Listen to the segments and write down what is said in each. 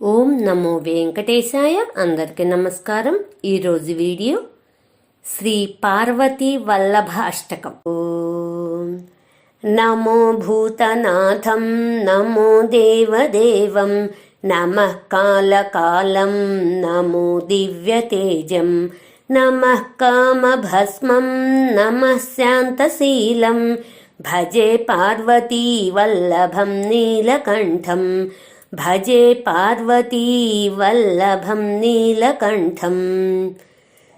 ఓం నమో వెంకటేశాయ. అందరికీ నమస్కారం. ఈరోజు వీడియో శ్రీ పార్వతీ వల్లభ అష్టకం. నమో భూతనాథం నమో దేవదేవం నమ కాలకాలం నమో దివ్యతేజం నమ కామభస్మం నమ శాంతశీలం భజే పార్వతీ వల్లభం నీలకంఠం भजे पार्वतीवल्लभं नीलकण्ठम्।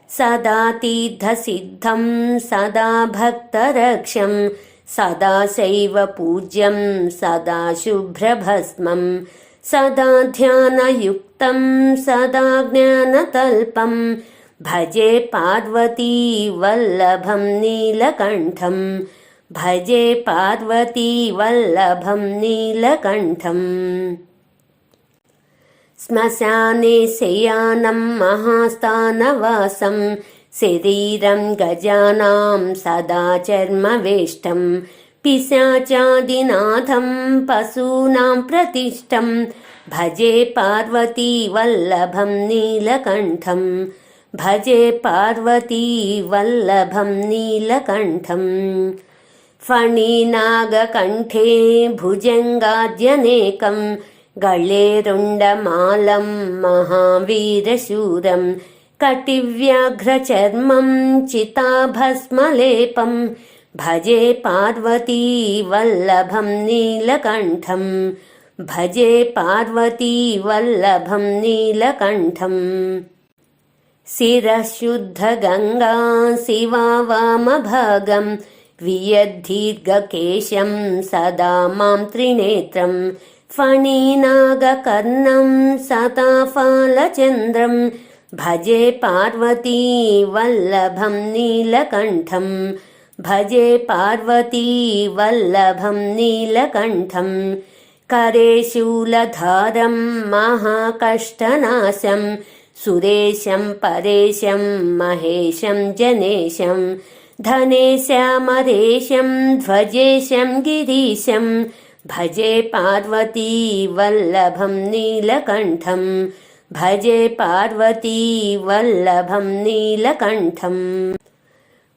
सदा तीर्थसिद्धं सदा भक्तरक्षं सदा शैव पूज्यं सदा शुभ्रभस्मं सदा ध्यानयुक्तं सदा ज्ञानतल्पं। भजे पार्वतीवल्लभं नीलकण्ठम्। भजे पार्वती वल्लभं नीलकण्ठम्। శ్మశానే శయానం మహాస్థానవాసం. శరీరం గజానాం సదా చర్మవేష్టం పిశాచాదినాథం పశూనాం ప్రతిష్టం. భజే పార్వతీ వల్లభం నీలకంఠం. భజే పార్వతీ వల్లభం నీలకంఠం. ఫణీనాగకంఠే భుజంగాద్యనేకం. गळे रुण्डमालं महावीरशूरं कटिव्याघ्रचर्मं चिताभस्मलेपं भजे पार्वती वल्लभं नीलकण्ठं भजे पार्वती वल्लभं नीलकण्ठम् शिरशुद्धगङ्गा शिवा वामभागं वियद्धीर्घकेशं सदा मां त्रिनेत्रम् फणीनागकर्णं सताफालचन्द्रं भजे पार्वती वल्लभं नीलकण्ठं। भजे पार्वती वल्लभं नीलकण्ठं। करे शूलधारं महाकष्टनाशं। सुरेशं परेशं महेशं जनेशं। धनेशमरेशं ध्वजेशं गिरीशं भजे पार्वती वल्लभं नीलकण्ठं। भजे पार्वती वल्लभं नीलकण्ठम्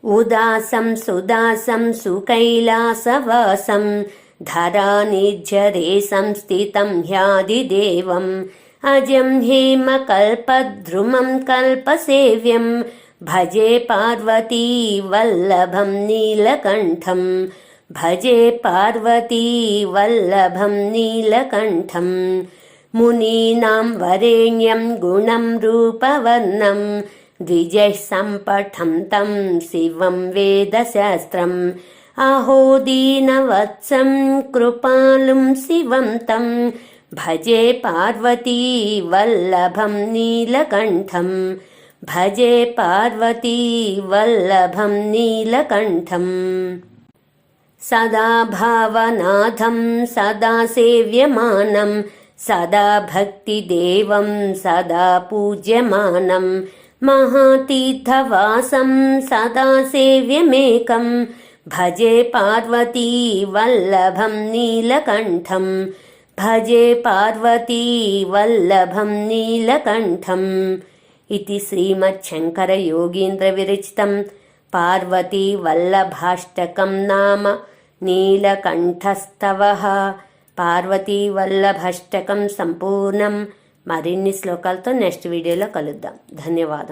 उदासं सुदासं सुकैलासवासं धरानिर्झरे संस्थितं ह्यादिदेवम्। अजं हेमकल्पद्रुमं कल्पसेव्यं। भजे पार्वती वल्लभं नीलकण्ठम्। भजे पार्वती वल्लभं नीलकण्ठं मुनीनां वरेण्यं गुणं रूपवर्णं द्विजैः सम्पठं तं शिवं वेदशास्त्रम् अहो दीनवत्सं कृपालुं शिवं तं भजे पार्वती वल्लभं नीलकण्ठं भजे पार्वती वल्लभं नीलकण्ठम् सदा भावनाथं सदा सेव्यमानं सदा भक्तिदेवं सदा पूज्यमानं महातीर्थवासं सदा सेव्यमेकं भजे पार्वती वल्लभं नीलकण्ठं भजे पार्वती वल्लभं नीलकण्ठम् इति श्रीमच्छङ्करयोगीन्द्रविरचितं पार्वतीवल्लभाष्टकं नाम నీలకంఠస్తవ పార్వతీ వల్లభష్టకం సంపూర్ణం. మరిన్ని శ్లోకాలతో నెక్స్ట్ వీడియోలో కలుద్దాం. ధన్యవాదం